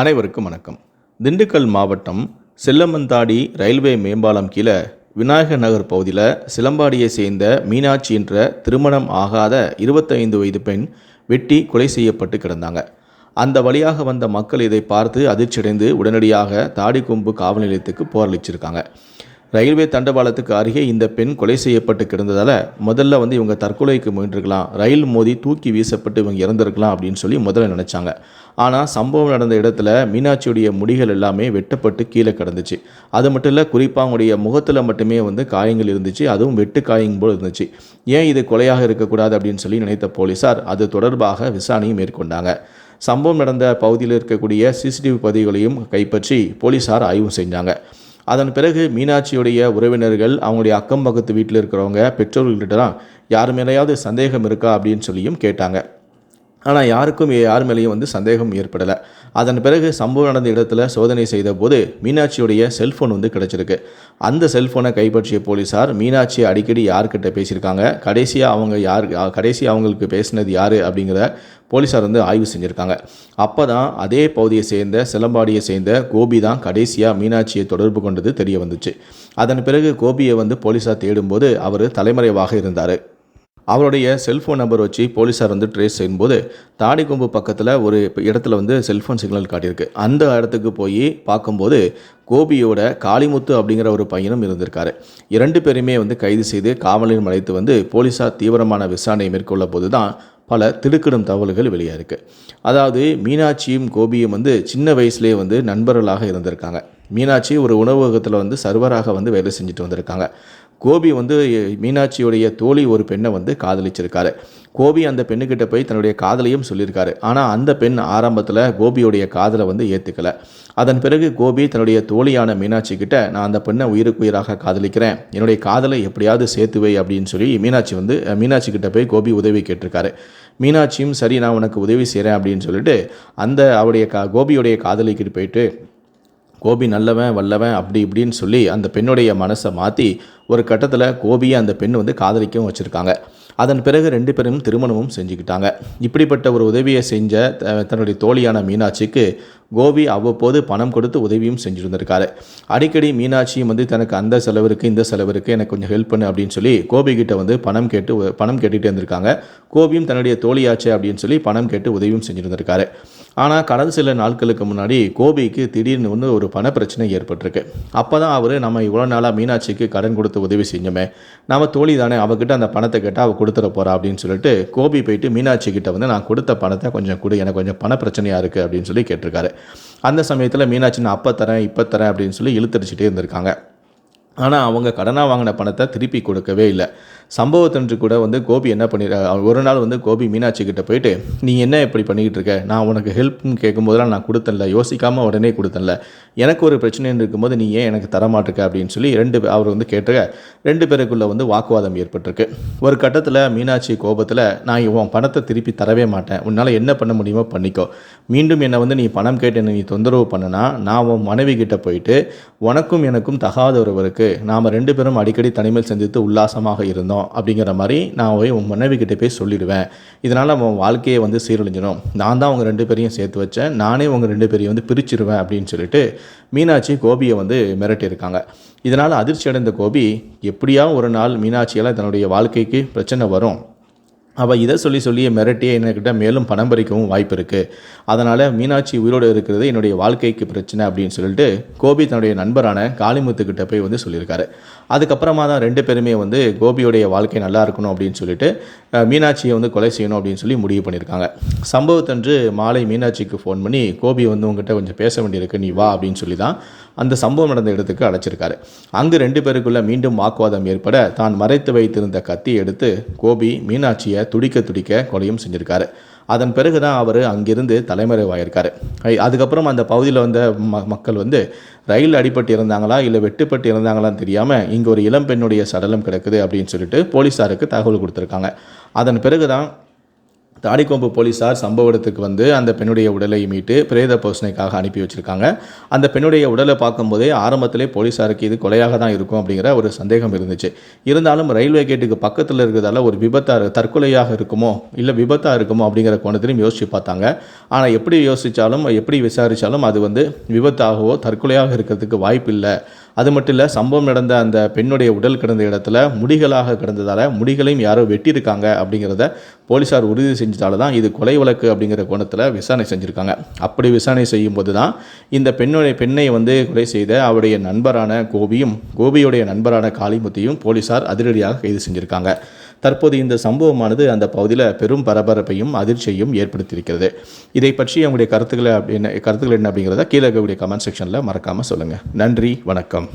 அனைவருக்கும் வணக்கம். திண்டுக்கல் மாவட்டம் செல்லமந்தாடி ரயில்வே மேம்பாலம் கீழே விநாயகர் நகர் பகுதியில் சிலம்பாடியை சேர்ந்த மீனாட்சி என்ற திருமணம் ஆகாத இருபத்தைந்து வயது பெண் வெட்டி கொலை செய்யப்பட்டு கிடந்தாங்க. அந்த வழியாக வந்த மக்கள் இதை பார்த்து அதிர்ச்சியடைந்து உடனடியாக தாடிக்கொம்பு காவல் நிலையத்துக்கு போரளிச்சிருக்காங்க. ரயில்வே தண்டவாளத்துக்கு அருகே இந்த பெண் கொலை செய்யப்பட்டு கிடந்ததால் முதல்ல வந்து இவங்க தற்கொலைக்கு முயன்றிருக்கலாம். ரயில் மோதி தூக்கி வீசப்பட்டு இவங்க இறந்திருக்கலாம் அப்படின்னு சொல்லி முதல்ல நினச்சாங்க. ஆனால் சம்பவம் நடந்த இடத்துல மீனாட்சியுடைய முடிகள் எல்லாமே வெட்டப்பட்டு கீழே கிடந்துச்சு. அது மட்டும் இல்லை குறிப்பாக அவங்களுடைய முகத்தில் மட்டுமே வந்து காயங்கள் இருந்துச்சு. அதுவும் வெட்டு காயங்கள் போல் இருந்துச்சு. ஏன் இது கொலையாக இருக்கக்கூடாது அப்படின்னு சொல்லி நினைத்த போலீசார் அது தொடர்பாக விசாரணையும் மேற்கொண்டாங்க. சம்பவம் நடந்த பகுதியில் இருக்கக்கூடிய சிசிடிவி பதிவுகளையும் கைப்பற்றி போலீசார் ஆய்வு செஞ்சாங்க. அதன் பிறகு மீனாட்சியுடைய உறவினர்கள் அவங்களுடைய அக்கம் பக்கத்து வீட்டில் இருக்கிறவங்க பெற்றோர்கள்கிட்டலாம் யார் மேலேயாவது சந்தேகம் இருக்கா? அப்படின்னு சொல்லியும் கேட்டாங்க. ஆனால் யாருக்கும் யார் மேலேயும் வந்து சந்தேகம் ஏற்படலை. அதன் பிறகு சம்பவம் நடந்த இடத்துல சோதனை செய்த போது மீனாட்சியுடைய செல்ஃபோன் வந்து கிடச்சிருக்கு. அந்த செல்ஃபோனை கைப்பற்றிய போலீஸார் மீனாட்சி அடிக்கடி யார்கிட்ட பேசியிருக்காங்க கடைசியாக அவங்க யார் கடைசி அவங்களுக்கு பேசினது யார் அப்படிங்கிற போலீஸார் வந்து ஆய்வு செஞ்சுருக்காங்க. அப்போ தான் அதே பகுதியை சேர்ந்த சிலம்பாடியை சேர்ந்த கோபி தான் கடைசியாக மீனாட்சியை தொடர்பு கொண்டது தெரிய வந்துச்சு. அதன் பிறகு கோபியை வந்து போலீஸார் தேடும்போது அவர் தலைமறைவாக இருந்தார். அவருடைய செல்ஃபோன் நம்பர் வச்சு போலீஸார் வந்து ட்ரேஸ் செய்யும்போது தாடிக்கொம்பு பக்கத்தில் ஒரு இடத்துல வந்து செல்ஃபோன் சிக்னல் காட்டியிருக்கு. அந்த இடத்துக்கு போய் பார்க்கும்போது கோபியோட காளிமுத்து அப்படிங்கிற ஒரு பையனும் இருந்திருக்காரு. இரண்டு பேருமே வந்து கைது செய்து காவலில் அழைத்து வந்து போலீஸார் தீவிரமான விசாரணை மேற்கொள்ள போது தான் பல திடுக்கிடும் தகவல்கள் வெளியாக இருக்குது அதாவது மீனாட்சியும் கோபியும் வந்து சின்ன வயசுலேயே வந்து நண்பர்களாக இருந்திருக்காங்க. மீனாட்சி ஒரு உணவகத்தில் வந்து சர்வராக வந்து வேலை செஞ்சுட்டு வந்திருக்காங்க. கோபி வந்து மீனாட்சியுடைய தோழி ஒரு பெண்ணை வந்து காதலிச்சிருக்காரு. கோபி அந்த பெண்ணுக்கிட்ட போய் தன்னுடைய காதலையும் சொல்லியிருக்காரு. ஆனால் அந்த பெண் ஆரம்பத்தில் கோபியுடைய காதலை வந்து ஏற்றுக்கலை அதன் பிறகு கோபி தன்னுடைய தோழியான மீனாட்சி கிட்ட நான் அந்த பெண்ணை உயிருக்கு உயிராக காதலிக்கிறேன். என்னுடைய காதலை எப்படியாவது சேர்த்துவை அப்படின்னு சொல்லி மீனாட்சி வந்து மீனாட்சி கிட்ட போய் கோபி உதவி கேட்டிருக்காரு. மீனாட்சியும் சரி நான் உனக்கு உதவி செய்கிறேன் அப்படின்னு சொல்லிட்டு அந்த அவருடைய கா கோபியுடைய காதலிக்கிட்டு போயிட்டு கோபி நல்லவன் வல்லவன் அப்படி இப்படின்னு சொல்லி அந்த பெண்ணுடைய மனசை மாற்றி ஒரு கட்டத்தில் கோபியை அந்த பெண் வந்து காதலிக்கவும் வச்சுருக்காங்க. அதன் பிறகு ரெண்டு பேரும் திருமணமும் செஞ்சுக்கிட்டாங்க. இப்படிப்பட்ட ஒரு உதவியை செஞ்ச தன்னுடைய தோழியான மீனாட்சிக்கு கோபி அவ்வப்போது பணம் கொடுத்து உதவியும் செஞ்சுருந்திருக்காரு. அடிக்கடி மீனாட்சியும் வந்து தனக்கு அந்த செலவிற்கு இந்த செலவிற்கு எனக்கு கொஞ்சம் ஹெல்ப் பண்ணு அப்படின்னு சொல்லி கோபி கிட்ட வந்து பணம் கேட்டு பணம் கேட்டுகிட்டே இருந்திருக்காங்க. கோபியும் தன்னுடைய தோழியாச்சே அப்படின்னு சொல்லி பணம் கேட்டு உதவியும் செஞ்சுருந்திருக்காரு. ஆனால் கடந்த சில நாட்களுக்கு முன்னாடி கோபிக்கு திடீர்னு வந்து ஒரு பண பிரச்சனை ஏற்பட்டிருக்கு. அப்போ தான் அவர் நம்ம இவ்வளோ நாளாக மீனாட்சிக்கு கடன் கொடுத்து உதவி செஞ்சோமே. நம்ம தோழி தானே அவகிட்ட அந்த பணத்தை கேட்டால் அவள் கொடுத்துட போகிறா அப்படின்னு சொல்லிட்டு கோபி போயிட்டு மீனாட்சி கிட்ட வந்து நான் கொடுத்த பணத்தை கொஞ்சம் கொடு எனக்கு கொஞ்சம் பண பிரச்சனையாக இருக்குது அப்படின்னு சொல்லி கேட்டிருக்காரு. அந்த சமயத்தில் மீனாட்சி நான் அப்போ தரேன் இப்போ தரேன் அப்படின்னு சொல்லி இழுத்தடிச்சிட்டே இருந்திருக்காங்க. ஆனால் அவங்க கடனாக வாங்கின பணத்தை திருப்பி கொடுக்கவே இல்லை. சம்பவத்தன்று கூட வந்து கோபி என்ன பண்ணிடுற ஒரு நாள் வந்து கோபி மீனாட்சி கிட்ட போயிட்டு நீ என்ன இப்படி பண்ணிக்கிட்டு இருக்க நான் உனக்கு ஹெல்ப்னு கேட்கும்போதெல்லாம் நான் கொடுத்தல யோசிக்காமல் உடனே கொடுத்தல எனக்கு ஒரு பிரச்சனைன்னு இருக்கும்போது நீ ஏன் எனக்கு தரமாட்டிருக்க? அப்படின்னு சொல்லி ரெண்டு அவர் வந்து கேட்டிருக்க ரெண்டு பேருக்குள்ளே வந்து வாக்குவாதம் ஏற்பட்டிருக்கு. ஒரு கட்டத்தில் மீனாட்சி கோபத்தில் நான் உன் பணத்தை திருப்பி தரவே மாட்டேன். உன்னால் என்ன பண்ண முடியுமோ பண்ணிக்கோ. மீண்டும் என்னை வந்து நீ பணம் கேட்டு என்னை நீ தொந்தரவு பண்ணனா நான் உன் மனைவி கிட்ட போயிட்டு உனக்கும் எனக்கும் தகாத ஒருவருக்கு நாம் ரெண்டு பேரும் அடிக்கடி தனிமையில் சந்தித்து உல்லாசமாக இருந்தோம். அப்படிங்கிற மாதிரி நான் போய் உன் மனைவி போய் சொல்லிடுவேன். இதனால் அவன் வாழ்க்கையை வந்து சீரழிஞ்சிடும் நான் தான் அவங்க ரெண்டு பேரையும் சேர்த்து வச்சேன். நானே உங்கள் ரெண்டு பேரையும் வந்து பிரிச்சிருவேன் அப்படின்னு சொல்லிட்டு மீனாட்சி கோபியை வந்து மிரட்டியிருக்காங்க. இதனால் அதிர்ச்சி அடைந்த கோபி எப்படியா ஒரு நாள் மீனாட்சியால் தன்னுடைய வாழ்க்கைக்கு பிரச்சனை வரும். அவள் இதை சொல்லி சொல்லி மிரட்டியே என்கிட்ட மேலும் பணம் பறிக்கவும் வாய்ப்பு இருக்குது அதனால் மீனாட்சி உயிரோடு இருக்கிறது என்னுடைய வாழ்க்கைக்கு பிரச்சனை அப்படின்னு சொல்லிட்டு கோபி தன்னுடைய நண்பரான காளிமுத்துக்கிட்ட போய் வந்து சொல்லியிருக்காரு. அதுக்கப்புறமா தான் ரெண்டு பேருமே வந்து கோபியுடைய வாழ்க்கை நல்லா இருக்கணும் அப்படின்னு சொல்லிட்டு மீனாட்சியை வந்து கொலை செய்யணும் அப்படின்னு சொல்லி முடிவு பண்ணியிருக்காங்க. சம்பவத்தன்று மாலை மீனாட்சிக்கு ஃபோன் பண்ணி கோபி வந்து உங்ககிட்ட கொஞ்சம் பேச வேண்டியிருக்கு நீ வா அப்படின்னு சொல்லி தான் அந்த சம்பவம் நடந்த இடத்துக்கு அழைச்சிருக்காரு. அங்கு ரெண்டு பேருக்குள்ளே மீண்டும் வாக்குவாதம் ஏற்பட தான் மறைத்து வைத்திருந்த கத்தி எடுத்து கோபி மீனாட்சியை துடிக்க துடிக்க கொலையும் செஞ்சிருக்காரு. அதன் பிறகு தான் அவர் அங்கிருந்து தலைமறைவாயிருக்காரு. அதுக்கப்புறம் அந்த பகுதியில் வந்த ம மக்கள் வந்து ரயில் அடிப்பட்டு இருந்தாங்களா இல்லை வெட்டுப்பட்டு இருந்தாங்களான்னு தெரியாமல் இங்கே ஒரு இளம்பெண்ணுடைய சடலம் கிடக்குது அப்படின்னு சொல்லிட்டு போலீஸாருக்கு தகவல் கொடுத்துருக்காங்க. அதன் பிறகு தான் தாடிக்கொம்பு போலீஸார் சம்பவ இடத்துக்கு வந்து அந்த பெண்ணுடைய உடலை மீட்டு பிரேத பரிசோதனைக்காக அனுப்பி வச்சிருக்காங்க. அந்த பெண்ணுடைய உடலை பார்க்கும்போதே ஆரம்பத்திலே போலீஸாருக்கு இது கொலையாக தான் இருக்கும் அப்படிங்கிற ஒரு சந்தேகம் இருந்துச்சு. இருந்தாலும் ரயில்வே கேட்டுக்கு பக்கத்தில் இருக்கிறதால ஒரு விபத்தாக தற்கொலையாக இருக்குமோ இல்லை விபத்தாக இருக்குமோ அப்படிங்கிற கோணத்திலையும் யோசிச்சு பார்த்தாங்க. ஆனால் எப்படி யோசித்தாலும் எப்படி விசாரித்தாலும் அது வந்து விபத்தாகவோ தற்கொலையாக இருக்கிறதுக்கு வாய்ப்பு இல்லை அது மட்டும் இல்லை சம்பவம் நடந்த அந்த பெண்ணுடைய உடல் கிடந்த இடத்துல முடிகளாக கிடந்ததால் முடிகளையும் யாரோ வெட்டியிருக்காங்க அப்படிங்கிறத போலீஸார் உறுதி செஞ்சதால தான் இது கொலை வழக்கு அப்படிங்கிற கோணத்தில் விசாரணை செஞ்சுருக்காங்க. அப்படி விசாரணை செய்யும்போது தான் இந்த பெண்ணுடைய பெண்ணை வந்து கொலை செய்த அவருடைய நண்பரான கோபியும் கோபியுடைய நண்பரான காளிமுத்தியும் போலீஸார் அதிரடியாக கைது செஞ்சுருக்காங்க. தற்போது இந்த சம்பவமானது அந்த பகுதியில் பெரும் பரபரப்பையும் அதிர்ச்சியையும் ஏற்படுத்தியிருக்கிறது. இதை பற்றி அவங்களுடைய கருத்துக்களை அப்படி என்ன கருத்துக்கள் என்ன அப்படிங்கிறத கீழே இருக்கக்கூடிய கமெண்ட் செக்ஷனில் மறக்காமல் சொல்லுங்கள் நன்றி வணக்கம்.